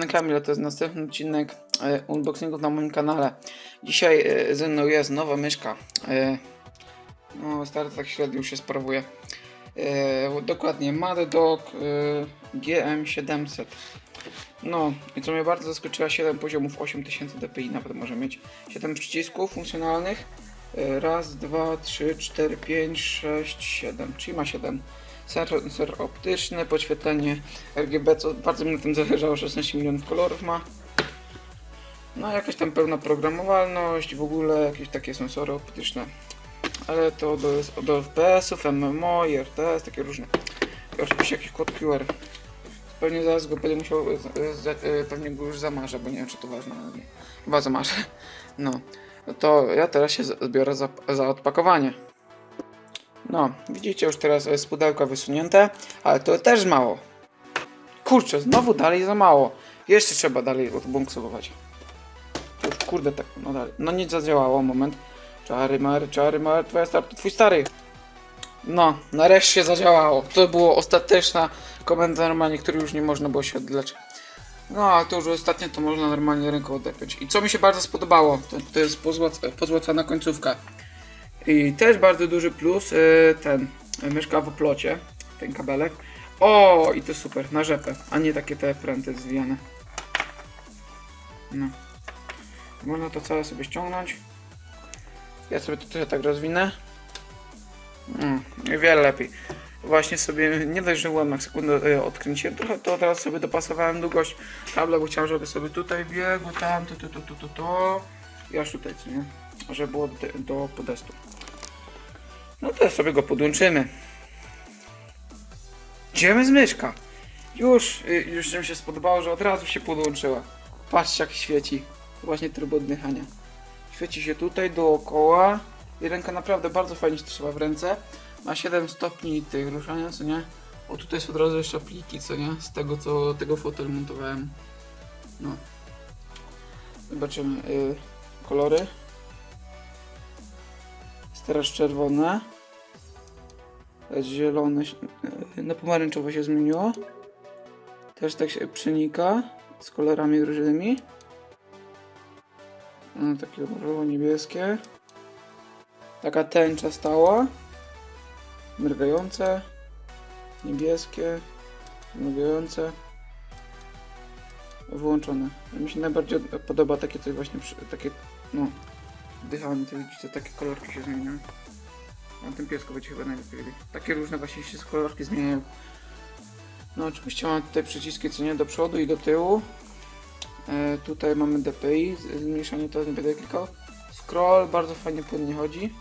Kamil, a to jest następny odcinek e, unboxingów na moim kanale. Dzisiaj e, ze mną jest nowa myszka. E, no, stary tak średnio się sprawuje. Dokładnie, Mad Dog e, GM700. No, i co mnie bardzo zaskoczyła, 7 poziomów, 8000 dpi nawet może mieć. 7 przycisków funkcjonalnych. Raz, dwa, trzy, cztery, pięć, sześć, siedem. Czyli ma 7. Sensor optyczny, podświetlenie RGB, co bardzo mi na tym zależało, 16 milionów kolorów ma. No jakaś tam pełna programowalność, w ogóle jakieś takie sensory optyczne. Ale to do, do FPS-ów, MMO, RTS, takie różne. I oczywiście jakiś kod QR. Pewnie zaraz go będę musiał, e, pewnie go już zamarzę, bo nie wiem czy to ważne, ale nie. Chyba zamarzę. No. No to ja teraz się zbiorę za, za odpakowanie. No, widzicie już teraz jest pudełko wysunięte, ale to też mało. Kurczę, znowu dalej za mało. Jeszcze trzeba dalej odbunksować. Już kurde tak, no dalej. No nic zadziałało, moment. Czary mary, czary mary, twoja start, to twój stary. No, nareszcie zadziałało. To było ostateczna komenda normalnie, której już nie można było się odleć. No, a to już ostatnio to można normalnie ręką odepiąć. I co mi się bardzo spodobało, to, to jest pozłac- pozłacana końcówka. I też bardzo duży plus, y, ten, y, myszka w oplocie, ten kabelek. O, i to super, na rzepę, a nie takie te pręty zwijane. No. Można to całe sobie ściągnąć. Ja sobie to trochę tak rozwinę. Mm, wiele lepiej. Właśnie sobie nie dość, że łamek sekundę y, odkręciłem trochę, to teraz sobie dopasowałem długość kabla, bo chciałem, żeby sobie tutaj biegło, tam, to, to, to, to, to, to. I aż tutaj, co nie? Żeby było do, podestu. No to sobie go podłączymy. Idziemy z myszka. Już, y, już mi się spodobało, że od razu się podłączyła. Patrzcie jak świeci. Właśnie tryb oddychania. Świeci się tutaj dookoła. I ręka naprawdę bardzo fajnie się trzyma w ręce. Ma 7 stopni tych ruszania, co nie? O tutaj są od razu jeszcze pliki, co nie? Z tego co tego fotel montowałem. No. Zobaczymy. Y, kolory. Teraz czerwone. Jest zielone. y, Na pomarańczowo się zmieniło. Też tak się przenika z kolorami różnymi. No, takie różowo-niebieskie. Taka tęcza stała. Mrugające. Niebieskie. Mrugające. Włączone. Mi się najbardziej podoba takie coś właśnie, takie, no, wdychanie, to widzicie, takie kolorki się zmieniają. Na tym piesku będzie chyba najlepiej. Takie różne właśnie się kolorki zmieniają. No oczywiście mamy tutaj przyciski, co nie, do przodu i do tyłu. E, tutaj mamy DPI, zmniejszanie to nie będę klikał. Scroll bardzo fajnie płynnie chodzi.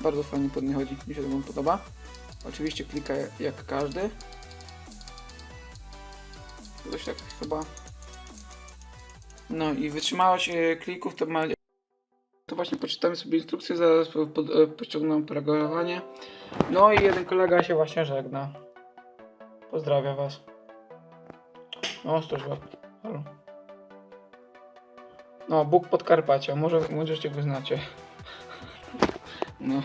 Bardzo fajnie płynnie chodzi, mi się to wam podoba. Oczywiście klika jak, jak każdy. Coś tak chyba. No i wytrzymałość e, klików to ma. Właśnie poczytamy sobie instrukcję, zaraz po, po, e, pościągnę programowanie. No i jeden kolega się właśnie żegna. Pozdrawiam was. O, 100 lat. Halo. No, Bóg Podkarpacia, może, możecie go znacie. No.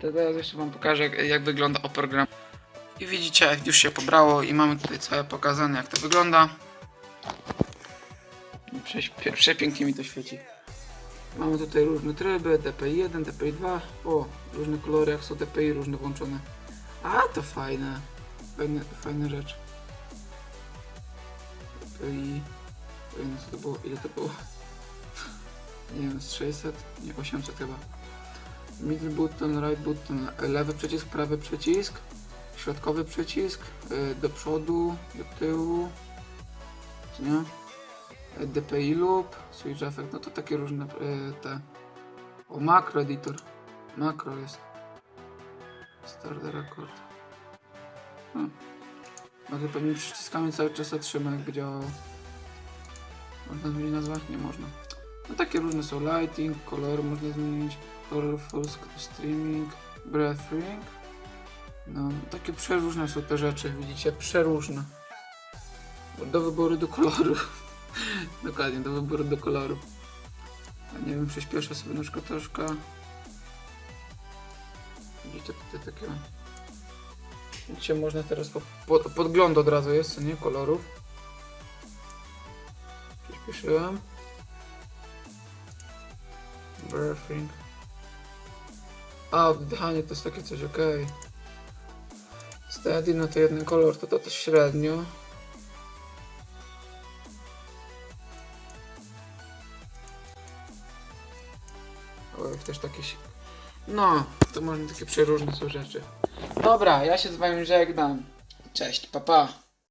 To teraz jeszcze wam pokażę jak, jak wygląda oprogram. I widzicie jak już się pobrało i mamy tutaj całe pokazane jak to wygląda. Przepięknie mi to świeci. Mamy tutaj różne tryby, DPI1, DPI2. O, różne kolory jak są DPI różne włączone. A, to fajne. Fajne, fajna rzecz. DPI... Fajne, co to było? Ile to było? Nie wiem, z 600? Nie, 800 chyba. Middle button, right button, lewy przycisk, prawy przycisk, środkowy przycisk, y, do przodu, do tyłu, nie? DPI loop, switch effect, no to takie różne y, te. O, macro editor, macro jest. Start record. No to pewnie przyciskami cały czas zatrzyma jakby działało. Można zmienić nazwę? Nie można. No takie różne są lighting, kolory można zmienić. Colorful streaming, breathing. No, takie przeróżne są te rzeczy, widzicie, przeróżne. Do wyboru do koloru. Dokładnie, do wyboru do koloru. A nie wiem, przyspieszę sobie na przykład troszkę. Widzicie, tutaj takie... Widzicie, można teraz po, po, podgląd od razu jest, co nie, kolorów. Przyspieszyłem. Breathing. A, oddychanie to jest takie coś, okej. Steady, no to jeden kolor, to to też średnio. Oj, też takie. No, to można takie przeróżne są rzeczy. Dobra, ja się z wami żegnam. Cześć, papa. Pa.